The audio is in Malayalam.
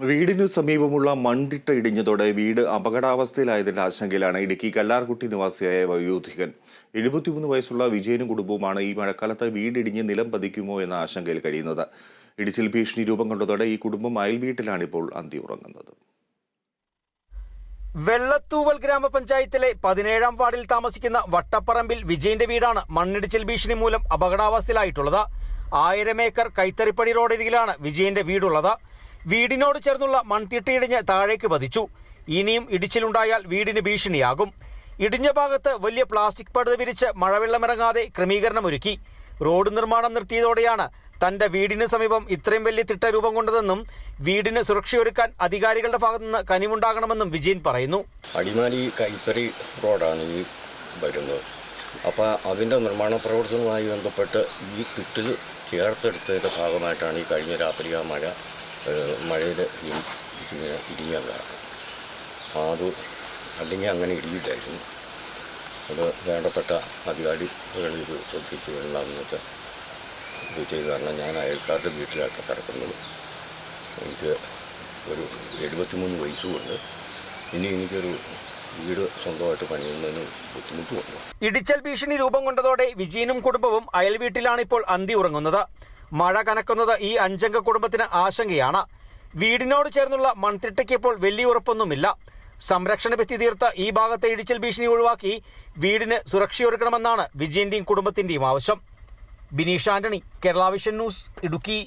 വീടിനു സമീപമുള്ള മൺതിട്ട ഇടിഞ്ഞതോടെ വീട് അപകടാവസ്ഥയിലായതിന്റെ ആശങ്കയിലാണ് ഇടുക്കി കല്ലാർകുട്ടി നിവാസിയായ വയോധികൻ. എഴുപത്തിമൂന്ന് വയസ്സുള്ള വിജയനും കുടുംബവുമാണ് ഈ മഴക്കാലത്ത് വീടിടിഞ്ഞ് നിലം പതിക്കുമോ എന്ന ആശങ്കയിൽ കഴിയുന്നത്. ഇടിച്ചിൽ ഭീഷണി രൂപം കൊണ്ടതോടെ ഈ കുടുംബം അയൽവീട്ടിലാണിപ്പോൾ അന്തി ഉറങ്ങുന്നത്. വെള്ളത്തൂവൽ ഗ്രാമപഞ്ചായത്തിലെ പതിനേഴാം വാർഡിൽ താമസിക്കുന്ന വട്ടപ്പറമ്പിൽ വിജയന്റെ വീടാണ് മണ്ണിടിച്ചിൽ ഭീഷണി മൂലം അപകടാവസ്ഥയിലായിട്ടുള്ളത്. ആയിരം ഏക്കർ കൈത്തറിപ്പടി റോഡരികിലാണ് വിജയന്റെ വീടുള്ളത്. വീടിനോട് ചേർന്നുള്ള മൺതിട്ടയിടിഞ്ഞ് താഴേക്ക് പതിച്ചു. ഇനിയും ഇടിച്ചിലുണ്ടായാൽ വീടിന് ഭീഷണിയാകും. ഇടിഞ്ഞ ഭാഗത്ത് വലിയ പ്ലാസ്റ്റിക് പടുത വിരിച്ച് മഴവെള്ളമിറങ്ങാതെ ക്രമീകരണമൊരുക്കി. റോഡ് നിർമ്മാണം നിർത്തിയതോടെയാണ് തന്റെ വീടിന് സമീപം ഇത്രയും വലിയ തിട്ട രൂപം കൊണ്ടതെന്നും വീടിന് സുരക്ഷയൊരുക്കാൻ അധികാരികളുടെ ഭാഗത്തുനിന്ന് കനിവുണ്ടാകണമെന്നും വിജയൻ പറയുന്നു. അടിമാലി കൈത്തറി റോഡാണ് ഈ വരുന്നത്. അപ്പോൾ അതിന്റെ നിർമ്മാണ പ്രവർത്തനവുമായി ബന്ധപ്പെട്ട് ഈ തിട്ടിൽ ചേർത്തെടുത്തതിന്റെ ഭാഗമായിട്ടാണ് ഈ കഴിഞ്ഞ രാത്രി ആ മഴ മഴയിൽ ഇങ്ങനെ ഇടിഞ്ഞതാണ് അത് അല്ലെങ്കിൽ അങ്ങനെ ഇടിയില്ലായിരുന്നു. അത് വേണ്ടപ്പെട്ട അധികാരികൾ ഇത് ശ്രദ്ധിച്ചു എന്താണെന്ന് വെച്ചാൽ ഇത് ചെയ്തു കാരണം ഞാൻ അയൽക്കാരുടെ വീട്ടിലാണ് കിടക്കുന്നത്. എനിക്ക് ഒരു എഴുപത്തിമൂന്ന് വയസ്സുമുണ്ട് ഇനി എനിക്കൊരു വീട് സ്വന്തമായിട്ട് പണിയുന്നതിന് ബുദ്ധിമുട്ടുമുണ്ട്. ഇടിച്ചൽ ഭീഷണി രൂപം കൊണ്ടതോടെ വിജയനും കുടുംബവും അയൽവീട്ടിലാണ് ഇപ്പോൾ അന്തി ഉറങ്ങുന്നത്. മഴ കനക്കുന്നത് ഈ അഞ്ചംഗ കുടുംബത്തിന് ആശങ്കയാണ്. വീടിനോട് ചേർന്നുള്ള മൺതിട്ടയ്ക്ക് ഇപ്പോൾ വലിയ ഉറപ്പൊന്നുമില്ല. സംരക്ഷണ ഭിത്തി തീർത്ത ഈ ഭാഗത്തെ ഇടിച്ചൽ ഭീഷണി ഒഴിവാക്കി വീടിന് സുരക്ഷയൊരുക്കണമെന്നാണ് വിജയന്റെയും കുടുംബത്തിന്റെയും ആവശ്യം. Bineesh Antony Kerala vision news Idukki.